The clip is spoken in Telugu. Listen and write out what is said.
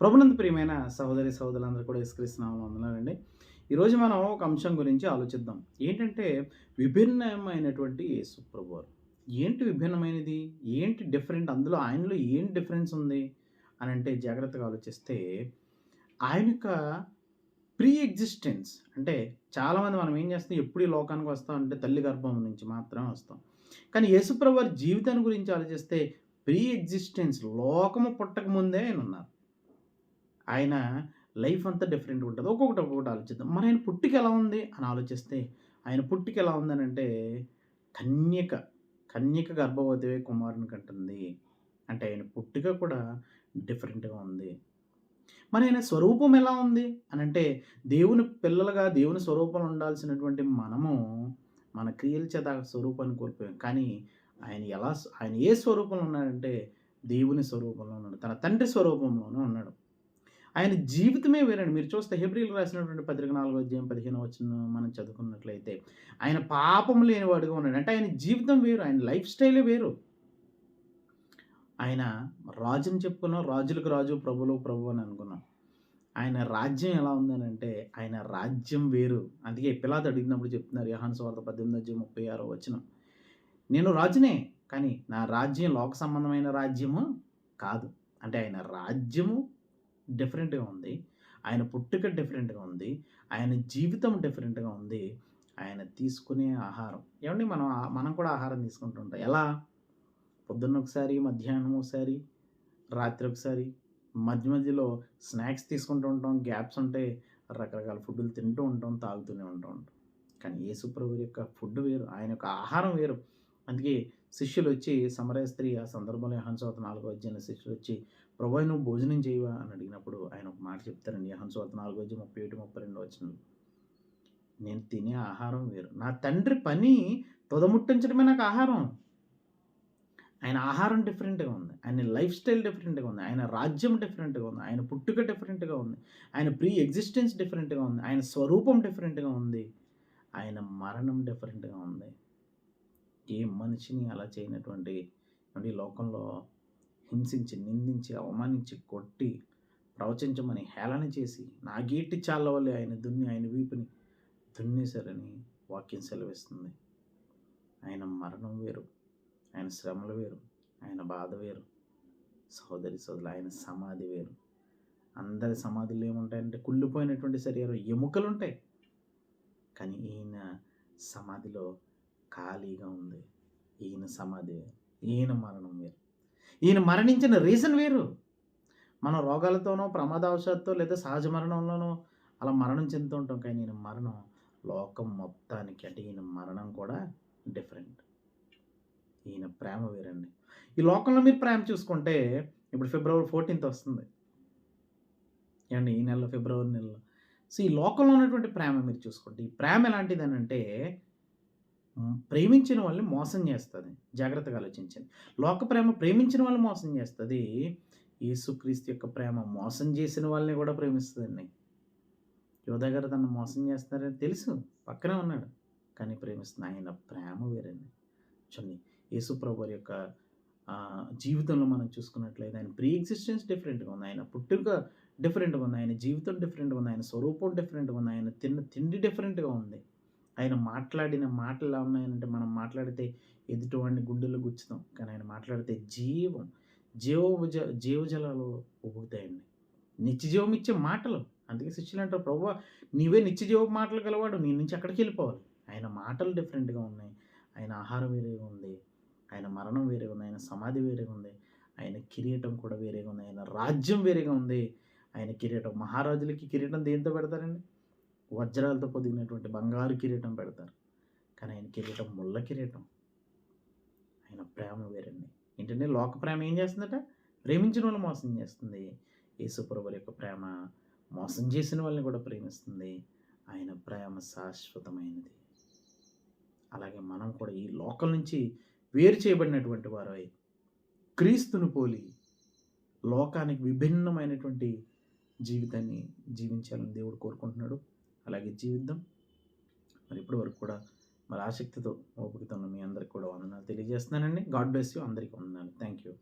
ప్రభునంద ప్రియమైన సహోదరి సహోదరులందరూ కూడా ఇస్కరిస్తున్నాము అందులోనండి ఈరోజు మనం ఒక అంశం గురించి ఆలోచిద్దాం. ఏంటంటే విభిన్నమైనటువంటి యేసు ప్రభువారు. ఏంటి విభిన్నమైనది? ఏంటి డిఫరెంట్? అందులో ఆయనలో ఏం డిఫరెన్స్ ఉంది? అని అంటే జాగ్రత్తగా ఆలోచిస్తే ఆయన యొక్క ప్రీ ఎగ్జిస్టెన్స్ అంటే చాలామంది మనం ఏం చేస్తాం? ఎప్పుడు ఈ లోకానికి వస్తాం అంటే తల్లి గర్భం నుంచి మాత్రమే వస్తాం. కానీ యేసుప్రభు వారి జీవితాన్ని గురించి ఆలోచిస్తే ప్రీ ఎగ్జిస్టెన్స్ లోకము పుట్టక ముందే ఆయన ఉన్నారు. ఆయన లైఫ్ అంతా డిఫరెంట్ ఉంటుంది. ఒక్కొక్కటి ఒక్కొక్కటి ఆలోచిద్దాం. మరి ఆయన పుట్టుక ఎలా ఉంది? అని ఆలోచిస్తే ఆయన పుట్టుక ఎలా ఉందని అంటే కన్యక కన్యక గర్భవతి కుమారుని కంటుంది. అంటే ఆయన పుట్టిక కూడా డిఫరెంట్గా ఉంది. మరి ఆయన స్వరూపం ఎలా ఉంది? అని అంటే దేవుని పిల్లలుగా దేవుని స్వరూపంలో ఉండాల్సినటువంటి మనము మన క్రియల చేత స్వరూపాన్ని కోల్పోయాం. కానీ ఆయన ఎలా ఆయన ఏ స్వరూపంలో ఉన్నాడంటే దేవుని స్వరూపంలో ఉన్నాడు. తన తండ్రి స్వరూపంలోనే ఉన్నాడు. ఆయన జీవితమే వేరండి. మీరు చూస్తే హెబ్రిల్ రాసినటువంటి పత్రిక నాలుగో అధ్యాయం పదిహేను వచ్చిన మనం చదువుకున్నట్లయితే ఆయన పాపం లేనివాడుగా ఉన్నాడు. అంటే ఆయన జీవితం వేరు ఆయన లైఫ్ స్టైలే వేరు. ఆయన రాజుని చెప్పుకున్నాం రాజులకు రాజు ప్రభులు ప్రభు అని అనుకున్నాం. ఆయన రాజ్యం ఎలా ఉందని అంటే ఆయన రాజ్యం వేరు. అందుకే పిలాత్ అడిగినప్పుడు చెప్తున్నారు యహాన్ స్వార్థ పద్దెనిమిది అధ్యాయం ముప్పై ఆరో వచ్చిన నేను రాజునే కానీ నా రాజ్యం లోక సంబంధమైన రాజ్యము కాదు. అంటే ఆయన రాజ్యము డిఫరెంట్గా ఉంది. ఆయన పుట్టుక డిఫరెంట్గా ఉంది. ఆయన జీవితం డిఫరెంట్గా ఉంది. ఆయన తీసుకునే ఆహారం. ఏమండి మనం మనం కూడా ఆహారం తీసుకుంటుంటాం ఎలా? పొద్దున్న ఒకసారి మధ్యాహ్నం ఒకసారి రాత్రి ఒకసారి మధ్య మధ్యలో స్నాక్స్ తీసుకుంటూ ఉంటాం. గ్యాప్స్ ఉంటే రకరకాల ఫుడ్లు తింటూ ఉంటాం తాగుతూనే ఉంటూ ఉంటాం. కానీ యేసుప్రభు యొక్క ఫుడ్ వేరు. ఆయన యొక్క ఆహారం వేరు. అందుకే శిష్యులు వచ్చి సమరయ స్త్రీ ఆ సందర్భంలో హంసవత నాలుగో అధ్యాయంలో శిష్యులు వచ్చి ప్రభు నువ్వు భోజనం చేయవా? అని అడిగినప్పుడు ఆయన ఒక మాట చెప్తారండి హంసవత నాలుగో అధ్యాయం ముప్పై ఏడు ముప్పై రెండు వచ్చిన నేను తినే ఆహారం వేరు. నా తండ్రి పని తొదముట్టించడమే నాకు ఆహారం. ఆయన ఆహారం డిఫరెంట్గా ఉంది. ఆయన లైఫ్ స్టైల్ డిఫరెంట్గా ఉంది. ఆయన రాజ్యం డిఫరెంట్గా ఉంది. ఆయన పుట్టుక డిఫరెంట్గా ఉంది. ఆయన ప్రీ ఎగ్జిస్టెన్స్ డిఫరెంట్గా ఉంది. ఆయన స్వరూపం డిఫరెంట్గా ఉంది. ఆయన మరణం డిఫరెంట్గా ఉంది. ఏ మనిషిని అలా చేయనటువంటి ఈ లోకంలో హింసించి నిందించి అవమానించి కొట్టి ప్రవచించమని హేళన చేసి నా గీటి చాల వల్లే ఆయన దున్ని ఆయన వీపుని దున్నేశారని వాక్యం సెలవిస్తుంది. ఆయన మరణం వేరు ఆయన శ్రమలు వేరు ఆయన బాధ వేరు సహోదరి సోదరులు ఆయన సమాధి వేరు. అందరి సమాధులు ఏముంటాయంటే కుళ్ళిపోయినటువంటి శరీరం ఎముకలు ఉంటాయి కానీ ఈయన సమాధిలో ఖాళీగా ఉంది. ఈయన సమాధి ఈయన మరణం వేరు. ఈయన మరణించిన రీజన్ వేరు. మన రోగాలతోనో ప్రమాదవశాత్తు లేదా సహజ మరణంలోనో అలా మరణం చెందుతూ ఉంటాం. కానీ ఈయన మరణం లోకం మొత్తానికి అంటే ఈయన మరణం కూడా డిఫరెంట్ ఈయన ప్రేమ వేరండి. ఈ లోకంలో మీరు ప్రేమ చూసుకుంటే ఇప్పుడు ఫిబ్రవరి ఫోర్టీన్త్ వస్తుంది. ఏమండి? ఈ నెలలో ఫిబ్రవరి నెలలో. సో ఈ లోకంలో ఉన్నటువంటి ప్రేమ మీరు చూసుకుంటే ఈ ప్రేమ ఎలాంటిది అని అంటే ప్రేమించిన వాళ్ళని మోసం చేస్తుంది. జాగ్రత్తగా ఆలోచించండి. లోక ప్రేమ ప్రేమించిన వాళ్ళని మోసం చేస్తుంది. యేసుక్రీస్తు యొక్క ప్రేమ మోసం చేసిన వాళ్ళని కూడా ప్రేమిస్తుందండి. యోధా గారు తను మోసం చేస్తారని తెలుసు. పక్కనే ఉన్నాడు. కానీ ప్రేమిస్తుంది ఆయన ప్రేమ వేరండి. చూడండి యేసు ప్రభు యొక్క జీవితంలో మనం చూసుకున్నట్లయితే ఆయన ప్రీ ఎగ్జిస్టెన్స్ డిఫరెంట్గా ఉంది. ఆయన పుట్టుక డిఫరెంట్గా ఉంది. ఆయన జీవితం డిఫరెంట్గా ఉంది. ఆయన స్వరూపం డిఫరెంట్గా ఉంది. ఆయన తిన్న తిండి డిఫరెంట్గా ఉంది. ఆయన మాట్లాడిన మాటలు ఎలా ఉన్నాయనంటే మనం మాట్లాడితే ఎదుటివాడిని గుండెల్లో గుచ్చుతాం. కానీ ఆయన మాట్లాడితే జీవం జీవజ జీవజలాలు ఉగుతాయండి నిత్యజీవం ఇచ్చే మాటలు. అందుకే శిష్యులు అంటారు ప్రభు నీవే నిత్యజీవ మాటలు గలవాడు నీ నుంచి అక్కడికి వెళ్ళిపోవాలి. ఆయన మాటలు డిఫరెంట్గా ఉన్నాయి. ఆయన ఆహారం వేరేగా ఉంది. ఆయన మరణం వేరేగా ఉంది. ఆయన సమాధి వేరేగా ఉంది. ఆయన కిరీటం కూడా వేరేగా ఉంది. ఆయన రాజ్యం వేరేగా ఉంది. ఆయన కిరీటం మహారాజులకి కిరీటం దేంతో పెడతారండి? వజ్రాలతో పొదిగినటువంటి బంగారు కిరీటం పెడతారు. కానీ ఆయన కిరీటం ముళ్ళ కిరీటం. ఆయన ప్రేమ వేరండి. ఏంటంటే లోక ప్రేమ ఏం చేస్తుందట? ప్రేమించిన వాళ్ళు మోసం చేస్తుంది. యేసుప్రభుల యొక్క ప్రేమ మోసం చేసిన వాళ్ళని కూడా ప్రేమిస్తుంది. ఆయన ప్రేమ శాశ్వతమైనది. అలాగే మనం కూడా ఈ లోకం నుంచి వేరు చేయబడినటువంటి వారు క్రీస్తును పోలి లోకానికి విభిన్నమైనటువంటి జీవితాన్ని జీవించాలని దేవుడు కోరుకుంటున్నాడు. అలాగే జీవిద్దాం మరి ఇప్పటి వరకు కూడా మరి ఆసక్తితో ఓపికతో ఉన్న మీ అందరికి కూడా వందనాలు తెలియజేస్తున్నానండి. God bless you. అందరికీ వందనాలు. Thank you